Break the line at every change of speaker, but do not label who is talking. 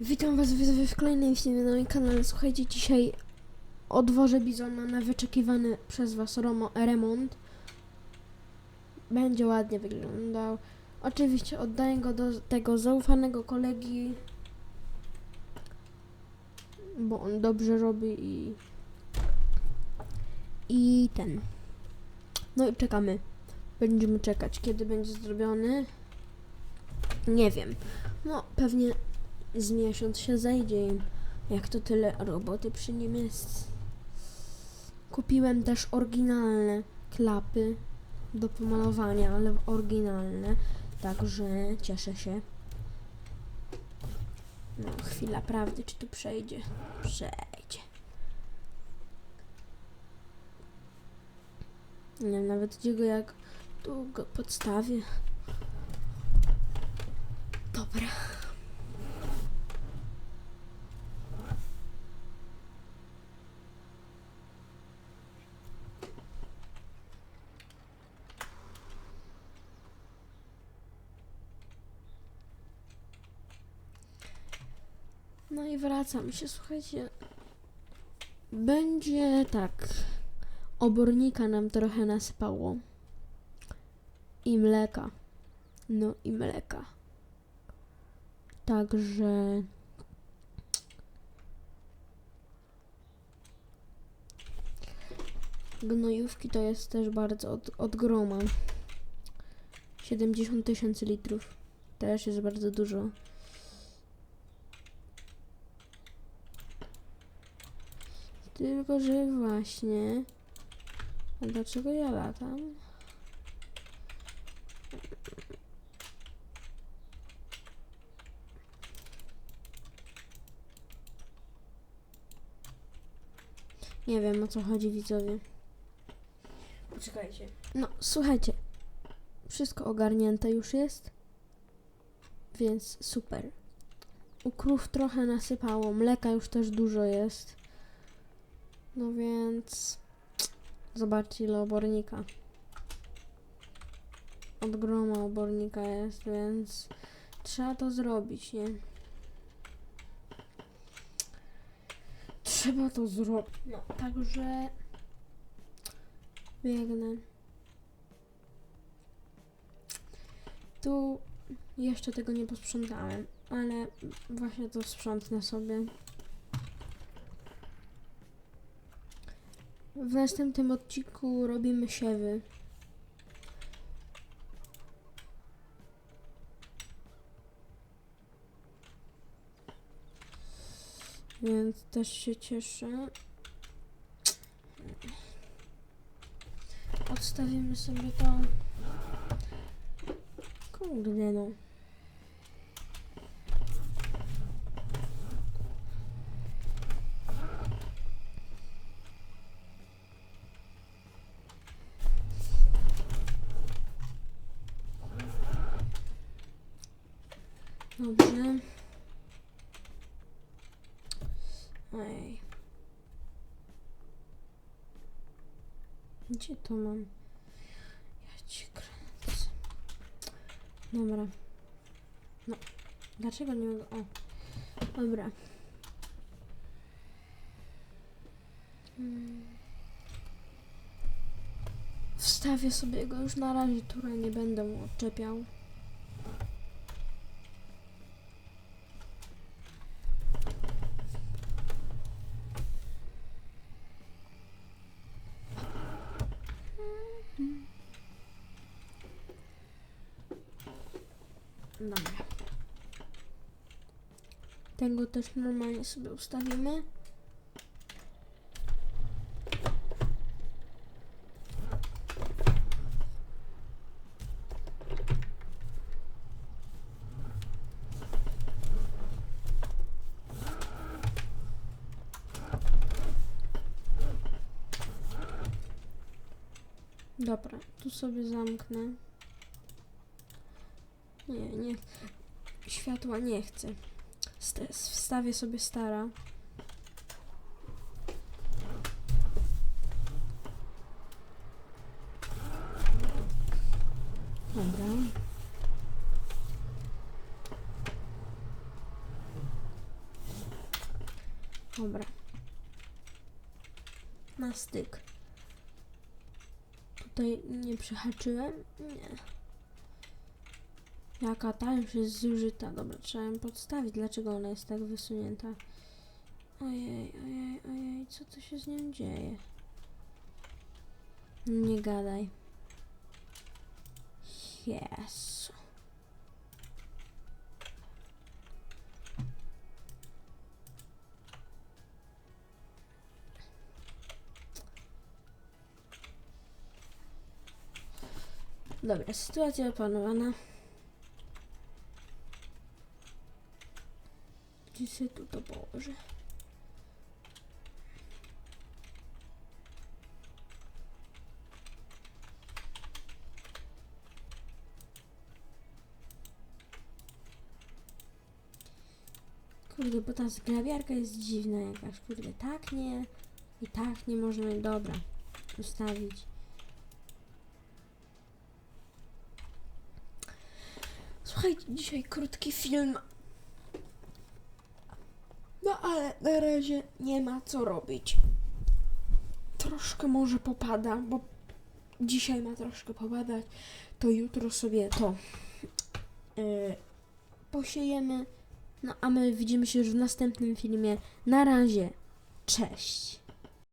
Witam was widzowie w kolejnym filmie na moim kanale. Słuchajcie, dzisiaj odwożę bizona na wyczekiwany przez was romo, remont. Będzie ładnie wyglądał. Oczywiście oddaję go do tego zaufanego kolegi, bo on dobrze robi i i ten. No i czekamy. Będziemy czekać, kiedy będzie zrobiony. Nie wiem. No, pewnie z miesiąc się zejdzie im. Jak to tyle roboty przy nim jest. Kupiłem też oryginalne klapy do pomalowania, ale oryginalne. Także cieszę się. No, chwila prawdy, czy tu przejdzie? Przejdzie. Nie wiem nawet gdzie go jak tu go podstawię. Dobra. No i wracam się, słuchajcie. Będzie tak. Obornika nam trochę nasypało. I mleka. No i mleka. Także. Gnojówki to jest też bardzo od, od groma. 70 tysięcy litrów. Też jest bardzo dużo. Tylko, że właśnie. A dlaczego ja latam? Nie wiem o co chodzi widzowie.
Poczekajcie.
No, słuchajcie. Wszystko ogarnięte już jest. Więc super. U krów trochę nasypało. Mleka już też dużo jest. No więc. Zobaczcie ile obornika. Od groma obornika jest, więc trzeba to zrobić, nie? Trzeba to zrobić. No, także biegnę. Tu jeszcze tego nie posprzątałem, ale właśnie to sprzątnę sobie. W następnym odcinku robimy siewy. Więc też się cieszę. Odstawimy sobie to. Kurde no. Dobrze. Ej. Gdzie to mam? Ja ci kręcę. Dobra. No. Dlaczego nie mogę? O. Dobra. Mm. Wstawię sobie go już na razie, turę nie będę odczepiał. Dobra. Tego też normalnie sobie ustawimy. Dobra, tu sobie zamknę. Nie, nie. Światła nie chcę. St- wstawię sobie stara. Dobra. Dobra. Na styk. Tutaj nie przehaczyłem? Nie. Jaka ta już jest zużyta. Dobra, trzeba ją podstawić. Dlaczego ona jest tak wysunięta? Ojej, ojej, ojej, co tu się z nią dzieje? Nie gadaj. Jezu. Dobra, sytuacja opanowana. Gdzie to położę? Kurde, bo ta zgrabiarka jest dziwna jakaś. Kurde, tak nie i tak nie można. Dobra, ustawić. Słuchajcie, dzisiaj krótki film. Ale na razie nie ma co robić. Troszkę może popada, bo dzisiaj ma troszkę popadać. To jutro sobie to yy, posiejemy. No a my widzimy się już w następnym filmie. Na razie. Cześć.